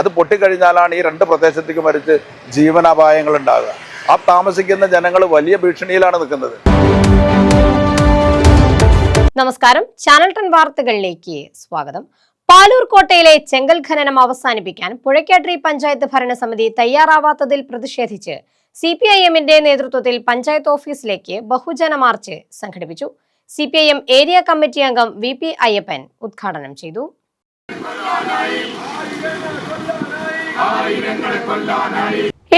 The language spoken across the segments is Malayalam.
അത് പൊട്ടിക്കഴിഞ്ഞാലാണ് ഈ രണ്ട് പ്രദേശത്തേക്ക് മരിച്ച് ജീവനാപായങ്ങൾ ഉണ്ടാകുക ആ താമസിക്കുന്ന ജനങ്ങൾ വലിയ ഭീഷണിയിലാണ് നിൽക്കുന്നത്. നമസ്കാരം. ചാനൽ ടൺ വാർത്തകളിലേക്ക് സ്വാഗതം. പാലൂർ കോട്ടയിലെ ചെങ്കൽ ഖനനം അവസാനിപ്പിക്കാൻ പുഴയ്ക്കാട്രി പഞ്ചായത്ത് ഭരണസമിതി തയ്യാറാവാത്തതിൽ പ്രതിഷേധിച്ച് സി പി ഐ എമ്മിന്റെ നേതൃത്വത്തിൽ പഞ്ചായത്ത് ഓഫീസിലേക്ക് ബഹുജന മാർച്ച് സംഘടിപ്പിച്ചു. C P I M area committee അംഗം വി പി അയ്യപ്പൻ ഉദ്ഘാടനം ചെയ്തു.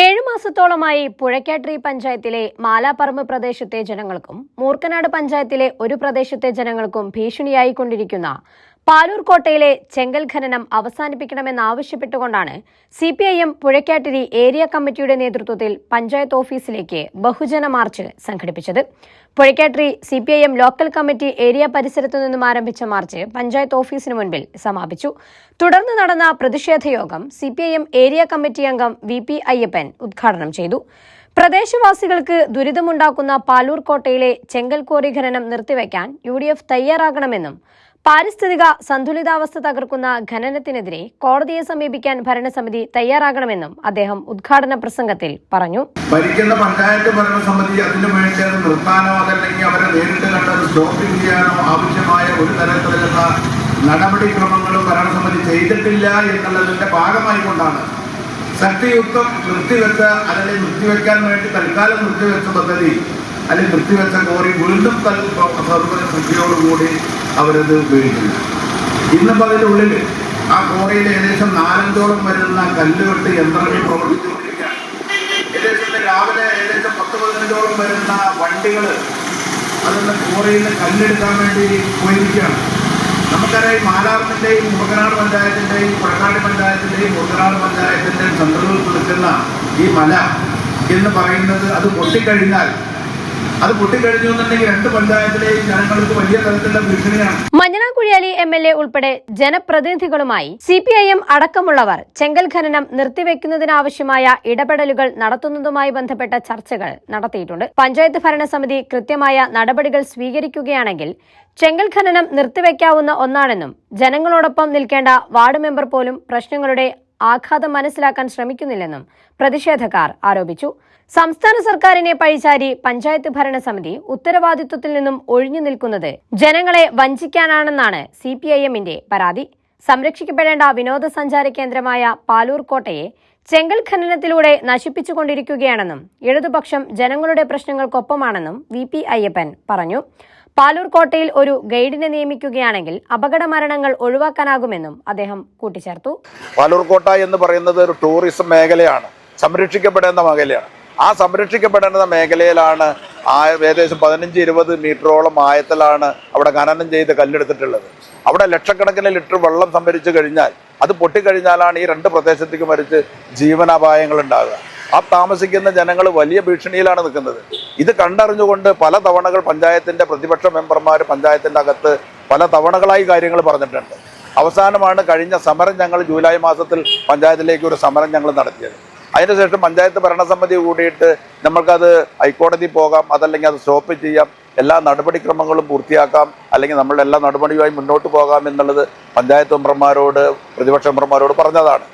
ഏഴു മാസത്തോളമായി പുഴയ്ക്കാട്രി പഞ്ചായത്തിലെ മാലാപ്പറമ്പ് പ്രദേശത്തെ ജനങ്ങൾക്കും മൂർക്കനാട് പഞ്ചായത്തിലെ ഒരു പ്രദേശത്തെ ജനങ്ങൾക്കും ഭീഷണിയായിക്കൊണ്ടിരിക്കുന്ന പാലൂർ കോട്ടയിലെ ചെങ്കൽ ഖനനം അവസാനിപ്പിക്കണമെന്നാവശ്യപ്പെട്ടുകൊണ്ടാണ് C P I M Puzhakkattiri area കമ്മിറ്റിയുടെ നേതൃത്വത്തിൽ പഞ്ചായത്ത് ഓഫീസിലേക്ക് ബഹുജന മാർച്ച് സംഘടിപ്പിച്ചത്. Puzhakkattiri C P I M local committee area പരിസരത്തു നിന്നും ആരംഭിച്ച മാർച്ച് പഞ്ചായത്ത് ഓഫീസിന് മുൻപിൽ സമാപിച്ചു. തുടർന്ന് നടന്ന പ്രതിഷേധ യോഗം C P I M area committee അംഗം വി പി അയ്യപ്പൻ ഉദ്ഘാടനം ചെയ്തു. പ്രദേശവാസികൾക്ക് ദുരിതമുണ്ടാക്കുന്ന പാലൂർ കോട്ടയിലെ ചെങ്കൽ കോറി ഖനനം നിർത്തിവെക്കാൻ യു ഡി എഫ് തയ്യാറാകണമെന്നും പാരിസ്ഥിതിക സന്തുലിതാവസ്ഥ തകർക്കുന്ന ഖനനത്തിനെതിരെ കോടതിയെ സമീപിക്കാൻ ഭരണസമിതി തയ്യാറാകണമെന്നും അദ്ദേഹം ഉദ്ഘാടന പ്രസംഗത്തിൽ പറഞ്ഞു. ഭരിക്കുന്ന പഞ്ചായത്ത് ഭരണസമിതി അതിനു വേണ്ടി അത് നിർത്താനോ അതല്ലെങ്കിൽ അവരെ നേരിട്ട് കണ്ടത് സ്റ്റോപ്പ് ചെയ്യാനോ ആവശ്യമായ ഒരു തരത്തിലുള്ള നടപടിക്രമങ്ങളും ഭരണസമിതി ചെയ്തിട്ടില്ല എന്നുള്ളതിന്റെ ഭാഗമായി കൊണ്ടാണ് ശക്തിയുക്തം നിർത്തിവെച്ച അല്ലെങ്കിൽ നിർത്തിവെക്കാൻ വേണ്ടി തൽക്കാലം നിർത്തിവെച്ച പദ്ധതി അല്ലെങ്കിൽ നിർത്തിവെച്ച കോറി വീണ്ടും ശ്രദ്ധയോടുകൂടി അവരത് ഉപയോഗിക്കുന്നു. ഇന്നിപ്പോൾ അതിന്റെ ഉള്ളിൽ ആ കോറിയിൽ ഏകദേശം നാലഞ്ചോളം വരുന്ന കല്ലുകെട്ട് യന്ത്രങ്ങൾ പ്രവർത്തിച്ചുകൊണ്ടിരിക്കുകയാണ്. ഏകദേശം രാവിലെ ഏകദേശം പത്ത് പതിനഞ്ചോളം വരുന്ന വണ്ടികൾ അതിന്ന് കോറിയിൽ കല്ലെടുക്കാൻ വേണ്ടി പോയിരിക്കുകയാണ്. നമുക്കറിയാം ഈ മാലാറിന്റെയും മുറുകനാട് പഞ്ചായത്തിന്റെയും പുഴക്കാട് പഞ്ചായത്തിന്റെയും മുറുകനാട് പഞ്ചായത്തിന്റെയും സെൻട്രലിൽ നിൽക്കുന്ന ഈ മല എന്ന് പറയുന്നത് അത് പൊട്ടിക്കഴിഞ്ഞാൽ അത് പൊട്ടിക്കഴിഞ്ഞു എന്നുണ്ടെങ്കിൽ രണ്ട് പഞ്ചായത്തിലെയും ജനങ്ങൾക്ക് വലിയ തരത്തിലുള്ള ഭീഷണിയാണ്. മഞ്ഞനാക്കുഴിയാലി എം എൽ എ ഉൾപ്പെടെ ജനപ്രതിനിധികളുമായി സി പി ഐ എം അടക്കമുള്ളവർ ചെങ്കൽ ഖനനം നിർത്തിവെക്കുന്നതിനാവശ്യമായ ഇടപെടലുകൾ നടത്തുന്നതുമായി ബന്ധപ്പെട്ട ചർച്ചകൾ നടത്തിയിട്ടുണ്ട്. പഞ്ചായത്ത് ഭരണസമിതി കൃത്യമായ നടപടികൾ സ്വീകരിക്കുകയാണെങ്കിൽ ചെങ്കൽ ഖനനം നിർത്തിവെക്കാവുന്ന ഒന്നാണെന്നും ജനങ്ങളോടൊപ്പം നിൽക്കേണ്ട വാർഡ് മെമ്പർ പോലും പ്രശ്നങ്ങളുടെ ആഘാതം മനസ്സിലാക്കാൻ ശ്രമിക്കുന്നില്ലെന്നും പ്രതിഷേധക്കാർ ആരോപിച്ചു. സംസ്ഥാന സർക്കാരിനെ പഴിചാരി പഞ്ചായത്ത് ഭരണസമിതി ഉത്തരവാദിത്വത്തിൽ നിന്നും ഒഴിഞ്ഞു നിൽക്കുന്നത് ജനങ്ങളെ വഞ്ചിക്കാനാണെന്നാണ് സി പി ഐ എമ്മിന്റെ പരാതി. സംരക്ഷിക്കപ്പെടേണ്ട വിനോദസഞ്ചാര കേന്ദ്രമായ പാലൂർ കോട്ടയെ ചെങ്കൽ ഖനനത്തിലൂടെ നശിപ്പിച്ചുകൊണ്ടിരിക്കുകയാണെന്നും ഇടതുപക്ഷം ജനങ്ങളുടെ പ്രശ്നങ്ങൾക്കൊപ്പമാണെന്നും വി പി അയ്യപ്പൻ പറഞ്ഞു. പാലൂർ കോട്ടയിൽ ഒരു ഗൈഡിനെ നിയമിക്കുകയാണെങ്കിൽ അപകട മരണങ്ങൾ ഒഴിവാക്കാനാകുമെന്നും അദ്ദേഹം കൂട്ടിച്ചേർത്തു. പാലൂർ കോട്ട എന്ന് പറയുന്നത് ഒരു ടൂറിസം മേഖലയാണ്. സംരക്ഷിക്കപ്പെടേണ്ട മേഖലയാണ്. ആ സംരക്ഷിക്കപ്പെടേണ്ട മേഖലയിലാണ് ഏകദേശം പതിനഞ്ച് ഇരുപത് മീറ്ററോളം ആയത്തിലാണ് അവിടെ ഖനനം ചെയ്ത് കല്ലെടുത്തിട്ടുള്ളത്. അവിടെ ലക്ഷക്കണക്കിന് ലിറ്റർ വെള്ളം സംഭരിച്ചു കഴിഞ്ഞാൽ അത് പൊട്ടിക്കഴിഞ്ഞാലാണ് ഈ രണ്ട് പ്രദേശത്തേക്ക് മരിച്ച് ജീവനാപായങ്ങൾ ഉണ്ടാകുക ആ താമസിക്കുന്ന ജനങ്ങൾ വലിയ ഭീഷണിയിലാണ് നിൽക്കുന്നത്. ഇത് കണ്ടറിഞ്ഞുകൊണ്ട് പല തവണകൾ പഞ്ചായത്തിന്റെ പ്രതിപക്ഷ മെമ്പർമാർ പഞ്ചായത്തിന്റെ അകത്ത് പല തവണകളായി കാര്യങ്ങൾ പറഞ്ഞിട്ടുണ്ട്. അവസാനമാണ് കഴിഞ്ഞ സമരം ഞങ്ങൾ ജൂലൈ മാസത്തിൽ പഞ്ചായത്തിലേക്ക് ഒരു സമരം ഞങ്ങൾ നടത്തിയത്. അതിനുശേഷം പഞ്ചായത്ത് ഭരണസമിതി കൂടിയിട്ട് നമ്മൾക്കത് ഹൈക്കോടതി പോകാം അതല്ലെങ്കിൽ അത് സ്റ്റോപ്പ് ചെയ്യാം എല്ലാ നടപടിക്രമങ്ങളും പൂർത്തിയാക്കാം അല്ലെങ്കിൽ നമ്മളുടെ എല്ലാ നടപടിയുമായി മുന്നോട്ട് പോകാം എന്നുള്ളത് പഞ്ചായത്ത് മെമ്പർമാരോട് പ്രതിപക്ഷ മെമ്പർമാരോട് പറഞ്ഞതാണ്.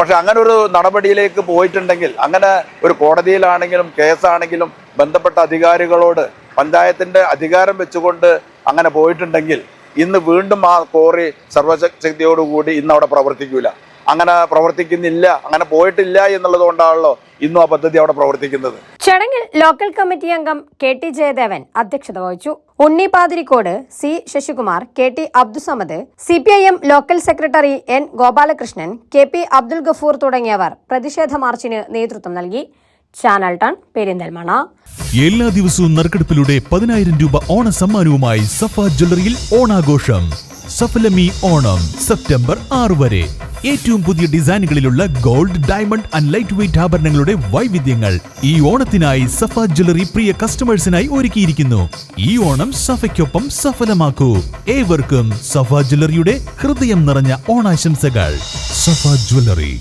പക്ഷെ അങ്ങനെ ഒരു നടപടിയിലേക്ക് പോയിട്ടുണ്ടെങ്കിൽ അങ്ങനെ ഒരു കോടതിയിലാണെങ്കിലും കേസാണെങ്കിലും ബന്ധപ്പെട്ട അധികാരികളോട് പഞ്ചായത്തിന്റെ അധികാരം വെച്ചുകൊണ്ട് അങ്ങനെ പോയിട്ടുണ്ടെങ്കിൽ ഇന്ന് വീണ്ടും ആ കോറി സർവശക്തിയോടുകൂടി ഇന്ന് അവിടെ പ്രവർത്തിക്കൂല. അങ്ങനെ പ്രവർത്തിക്കുന്നില്ല അങ്ങനെ പോയിട്ടില്ല എന്നുള്ളത് കൊണ്ടാണല്ലോ ഇന്നും ആ പദ്ധതി അവിടെ പ്രവർത്തിക്കുന്നത്. ചടങ്ങിൽ ലോക്കൽ കമ്മിറ്റി അംഗം കെ ടി ജയദേവൻ അധ്യക്ഷത വഹിച്ചു. Unni Pathirikkode C Sasikumar K T Abdussamad C P I M local secretary N Gopalakrishnan K P Abdul Gafoor തുടങ്ങിയവർ പ്രതിഷേധ മാർച്ചിന് നേതൃത്വം നൽകി. ചാനൽ ടൺ പെരിന്തൽമണ എല്ലാ ദിവസവും നറുക്കെടുപ്പിലൂടെ പതിനായിരം രൂപ ഓണ സമ്മാനവുമായി സഫ ജ്വല്ലറിയിൽ ഓണാഘോഷം. സഫലമി ഓണം സെപ്റ്റംബർ ആറ് വരെ. ഏറ്റവും പുതിയ ഡിസൈനുകളിലുള്ള gold diamond and light weight ആഭരണങ്ങളുടെ വൈവിധ്യങ്ങൾ ഈ ഓണത്തിനായി സഫ ജ്വല്ലറി പ്രിയ കസ്റ്റമേഴ്സിനായി ഒരുക്കിയിരിക്കുന്നു. ഈ ഓണം സഫയ്ക്കൊപ്പം സഫലമാക്കൂ. ഏവർക്കും സഫ ജ്വല്ലറിയുടെ ഹൃദയം നിറഞ്ഞ ഓണാശംസകൾ. സഫ ജ്വല്ലറി.